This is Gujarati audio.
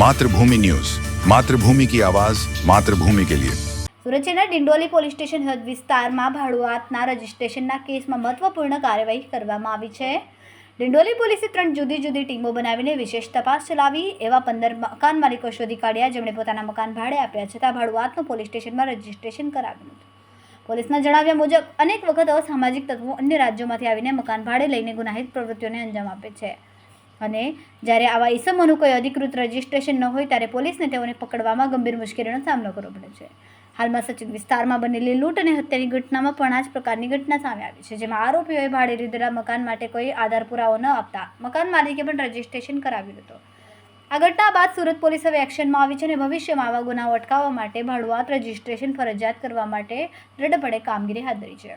માતૃભૂમિ ન્યૂઝ. માતૃભૂમિ કી આવાજ, માતૃભૂમિ કે લિયે. સુરત ડિંડોલી પોલીસ સ્ટેશન હદ વિસ્તારમાં ભાડુઆતના રજિસ્ટ્રેશનના કેસમાં મહત્વપૂર્ણ કાર્યવાહી કરવામાં આવી છે. ડિંડોલી પોલીસે ત્રણ જુદી જુદી ટીમો બનાવીને વિશેષ તપાસ ચલાવી, એવા પંદર મકાન માલિકો શોધી કાઢ્યા, જેમણે પોતાના મકાન ભાડે આપ્યા છતાં ભાડુઆતનું પોલીસ સ્ટેશનમાં રજીસ્ટ્રેશન કરાવ્યું હતું પોલીસના જણાવ્યા મુજબ, અનેક વખત અસામાજિક તત્વો અન્ય રાજ્યોમાંથી આવીને મકાન ભાડે લઈને ગુનાહિત પ્રવૃત્તિઓને અંજામ આપે છે. અને જ્યારે આવા ઈસમોનું કોઈ અધિકૃત રજિસ્ટ્રેશન ન હોય ત્યારે પોલીસને તેઓને પકડવામાં ગંભીર મુશ્કેલીનો સામનો કરવો પડે છે. હાલમાં સચિન વિસ્તારમાં બનેલી લૂંટ અને હત્યાની ઘટનામાં પણ આ જ પ્રકારની ઘટના સામે આવી છે, જેમાં આરોપીઓએ ભાડે લીધેલા મકાન માટે કોઈ આધાર પુરાવો ન આપતા મકાન માલિકે પણ રજિસ્ટ્રેશન કરાવ્યું હતું. આ ઘટના બાદ સુરત પોલીસ હવે એક્શનમાં આવી છે અને ભવિષ્યમાં આવા ગુનાઓ અટકાવવા માટે ભાડુઆત, રજિસ્ટ્રેશન, ફરજિયાત કરવા માટે દ્રઢપણે કામગીરી હાથ ધરી છે.